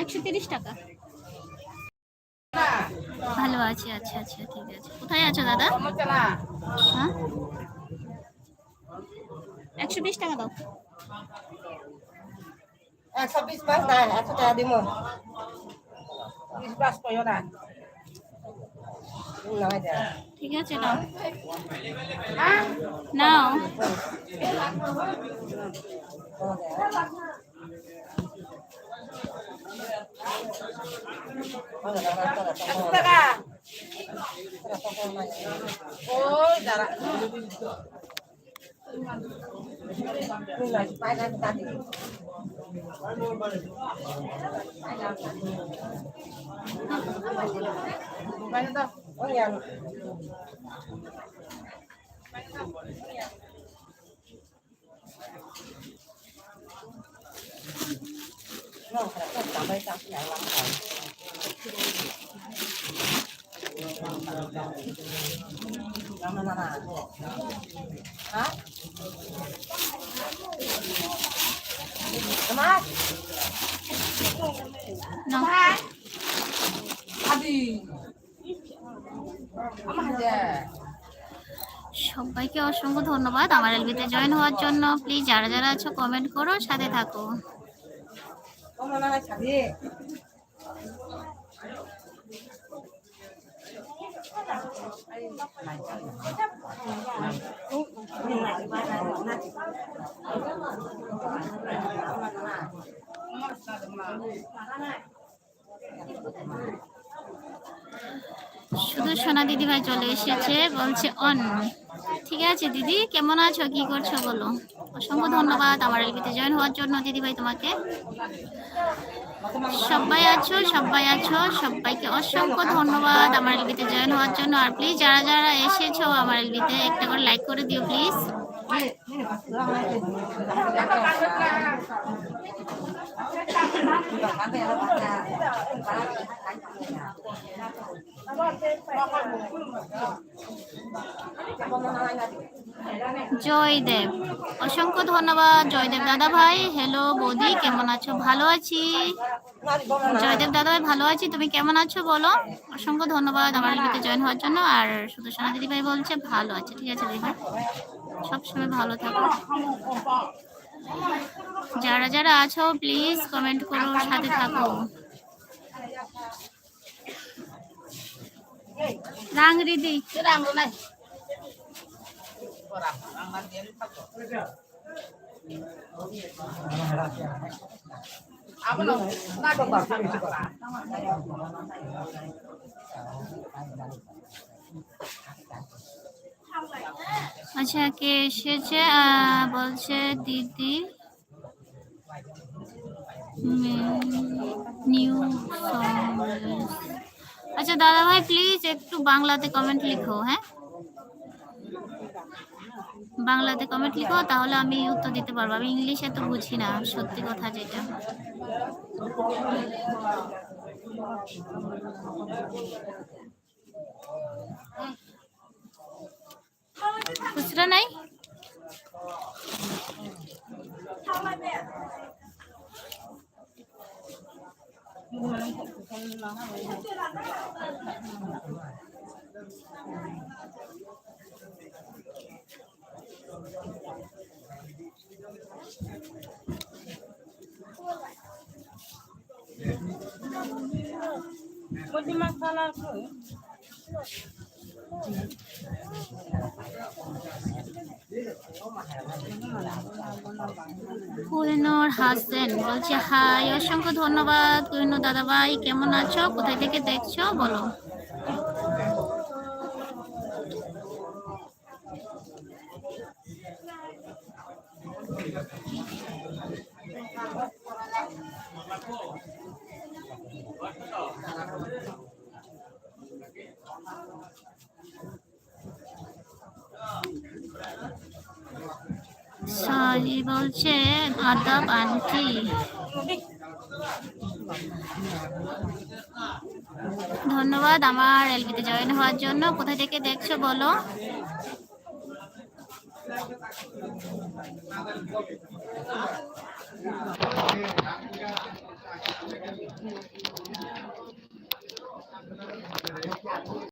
একশো তিরিশ টাকা। ভালো আছি আচ্ছা আচ্ছা ঠিক আছে। কোথায় আছো দাদা? হ্যাঁ? একশো বিশ টাকা দাও। একশো বিশ পাঁচ না একশো টাকা দিব বিশ পাঁচ কইও না। ঠিক আছে নাও। নাও। টাকা ওই দাঁড়া Hả? Cảm ơn. নাও Abi. আমার যে সবাইকে অসংখ্য ধন্যবাদ আমার এলবিতে জয়েন হওয়ার জন্য। প্লিজ যারা যারা আছো কমেন্ট করো, সাথে থাকো। শুধু সোনা দিদি ভাই চলে এসেছে, বলছে অন। ঠিক আছে দিদি, কেমন আছো? কি করছ বলো? অসংখ্য ধন্যবাদ আমার এলবিতে জয়েন হওয়ার জন্য দিদি ভাই তোমাকে। সবাই আছো সবাই আছো, সবাইকে অসংখ্য ধন্যবাদ আমার এলবিতে জয়েন হওয়ার জন্য। আর প্লিজ যারা যারা এসেছ আমার এলবিতে একটা করে লাইক করে দিও প্লিজ জয়দেব, অসংখ্য ধন্যবাদ। জয়দেব দাদা ভাই হ্যালো বৌদি, কেমন আছো? ভালো আছি? জয়দেব দাদা ভাই, ভালো আছি? তুমি কেমন আছো বলো? অসংখ্য ধন্যবাদ আমার লিপিতে জয়েন হওয়ার জন্য। আর সুদর্শনা দিদি ভাই বলছে, ভালো আছে। ঠিক আছে দিদি ভাই? সবসময় ভালো থাকো। যারা যারা আছো প্লিজ কমেন্ট করো, সাথে থাকো। Lo? Nggak ada apa-apa. আচ্ছা কে এসেছে বলছে দিদি নিউ আচ্ছা দাদা ভাই প্লিজ একটু বাংলাতে কমেন্ট লিখো হ্যাঁ? বাংলাতে কমেন্ট লিখো, তাহলে আমি উত্তর দিতে পারব। আমি ইংলিশে তো বুঝি না, সত্যি কথা যেটা। খুচরা নাই? Pwede magkala ko eh. Kohinoor হাসেন বলছে, হাই, অসংখ্য ধন্যবাদ কুহিনুর দাদা ভাই কেমন আছো? কোথায় থেকে দেখছ? বলো। সাজি বলছে আদাব আন্টি ধন্যবাদ আমার এলবিতে জয়েন হওয়ার জন্য। কোথা থেকে দেখছ বলো?